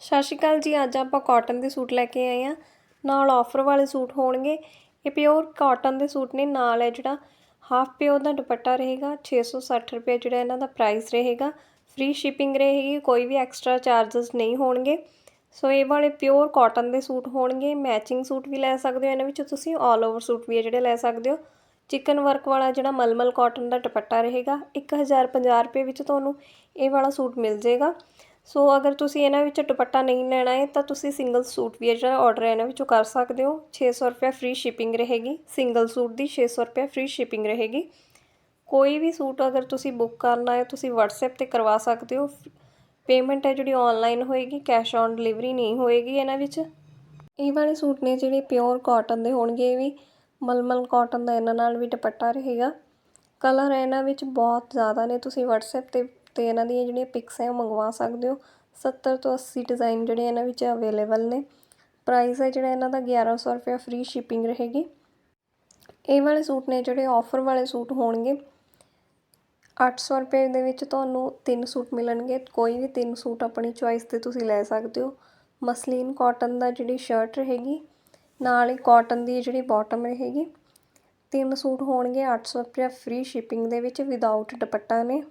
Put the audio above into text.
ਸਤਿ ਸ਼੍ਰੀ ਅਕਾਲ ਜੀ, ਅੱਜ ਆਪਾਂ ਕਾਟਨ ਦੇ ਸੂਟ ਲੈ ਕੇ ਆਏ ਆ ਨਾਲ ਆਫਰ ਵਾਲੇ ਸੂਟ ਹੋਣਗੇ। ਇਹ ਪਿਓਰ ਕਾਟਨ ਦੇ ਸੂਟ ਨੇ, ਨਾਲ ਹੈ ਜਿਹੜਾ ਹਾਫ ਪਿਓਰ ਦਾ ਦੁਪੱਟਾ ਰਹੇਗਾ 660 ਰੁਪਏ ਜਿਹੜਾ ਇਹਨਾਂ ਦਾ ਪ੍ਰਾਈਸ ਰਹੇਗਾ। ਫ੍ਰੀ ਸ਼ਿਪਿੰਗ ਰਹੇਗੀ, ਕੋਈ ਵੀ ਐਕਸਟਰਾ ਚਾਰजेस ਨਹੀਂ ਹੋਣਗੇ। ਸੋ ਇਹ ਵਾਲੇ ਪਿਓਰ ਕਾਟਨ ਦੇ ਸੂਟ ਹੋਣਗੇ। ਮੈਚਿੰਗ ਸੂਟ ਵੀ ਲੈ ਸਕਦੇ ਹੋ, ਇਹਨਾਂ ਵਿੱਚ ਤੁਸੀਂ ਆਲ ਓਵਰ ਸੂਟ ਵੀ ਹੈ ਜਿਹੜੇ ਲੈ ਸਕਦੇ ਹੋ। ਚਿਕਨ ਵਰਕ ਵਾਲਾ ਜਿਹੜਾ ਮਲਮਲ ਕਾਟਨ ਦਾ ਦੁਪੱਟਾ ਰਹੇਗਾ 1050 ਰੁਪਏ ਵਿੱਚ ਤੁਹਾਨੂੰ ਇਹ ਵਾਲਾ ਸੂਟ ਮਿਲ ਜਾਏਗਾ। ਸੋ ਅਗਰ ਤੁਸੀਂ ਇਹਨਾਂ ਵਿੱਚ ਦੁਪੱਟਾ ਨਹੀਂ ਲੈਣਾ ਹੈ, ਤਾਂ ਤੁਸੀਂ ਸਿੰਗਲ ਸੂਟ ਵੀ ਜਿਹੜਾ ਆਰਡਰ ਹੈ ਇਹਨਾਂ ਵਿੱਚੋਂ ਕਰ ਸਕਦੇ ਹੋ। 600 ਰੁਪਏ ਫ੍ਰੀ ਸ਼ਿਪਿੰਗ ਰਹੇਗੀ। ਸਿੰਗਲ ਸੂਟ ਦੀ 600 ਰੁਪਏ ਫ੍ਰੀ ਸ਼ਿਪਿੰਗ ਰਹੇਗੀ। ਕੋਈ ਵੀ ਸੂਟ ਅਗਰ ਤੁਸੀਂ ਬੁੱਕ ਕਰਨਾ ਹੈ, ਤੁਸੀਂ WhatsApp ਤੇ ਕਰਵਾ ਸਕਦੇ ਹੋ। ਪੇਮੈਂਟ ਹੈ ਜਿਹੜੀ ਆਨਲਾਈਨ ਹੋਏਗੀ ਕੈਸ਼ ਔਨ ਡਿਲੀਵਰੀ ਨਹੀਂ ਹੋਏਗੀ ਇਹਨਾਂ ਵਿੱਚ। ਇਹ ਵਾਲੇ ਸੂਟ ਨੇ ਜਿਹੜੇ ਪਿਓਰ ਕਾਟਨ ਦੇ ਹੋਣਗੇ, ਇਹ ਵੀ ਮਲਮਲ ਕਾਟਨ ਦਾ ਇਹਨਾਂ ਨਾਲ ਵੀ ਦੁਪੱਟਾ ਰਹੇਗਾ। ਕਲਰ ਇਹਨਾਂ ਵਿੱਚ ਬਹੁਤ ਜ਼ਿਆਦਾ ਨੇ, ਤੁਸੀਂ WhatsApp ਤੇ ਤੇ ਇਹਨਾਂ ਦੀਆਂ ਜਿਹੜੀਆਂ ਪਿਕਸ ਹੈ ਉਹ ਮੰਗਵਾ ਸਕਦੇ ਹੋ। 70 ਤੋਂ 80 ਡਿਜ਼ਾਈਨ ਜਿਹੜੇ ਇਹਨਾਂ ਵਿੱਚ ਅਵੇਲੇਬਲ ਨੇ। ਪ੍ਰਾਈਸ ਹੈ ਜਿਹੜਾ ਇਹਨਾਂ ਦਾ 1100 ਰੁਪਏ ਫ੍ਰੀ ਸ਼ਿਪਿੰਗ ਰਹੇਗੀ। ਇਹ ਵਾਲੇ ਸੂਟ ਨੇ ਜਿਹੜੇ ਆਫਰ ਵਾਲੇ ਸੂਟ ਹੋਣਗੇ। 800 ਰੁਪਏ ਦੇ ਵਿੱਚ ਤੁਹਾਨੂੰ ਤਿੰਨ ਸੂਟ ਮਿਲਣਗੇ। ਕੋਈ ਵੀ ਤਿੰਨ ਸੂਟ ਆਪਣੀ ਚੁਆਇਸ ਤੇ ਤੁਸੀਂ ਲੈ ਸਕਦੇ ਹੋ। ਮਸਲੀਨ ਕਾਟਨ ਦਾ ਜਿਹੜੀ ਸ਼ਰਟ ਰਹੇਗੀ, ਨਾਲ ਹੀ ਕਾਟਨ ਦੀ ਜਿਹੜੀ ਬਾਟਮ ਰਹੇਗੀ। ਤਿੰਨ ਸੂਟ ਹੋਣਗੇ 800 ਰੁਪਏ ਫ੍ਰੀ ਸ਼ਿਪਿੰਗ ਦੇ ਵਿੱਚ ਵਿਦਆਊਟ ਦੁਪੱਟਾ ਨੇ।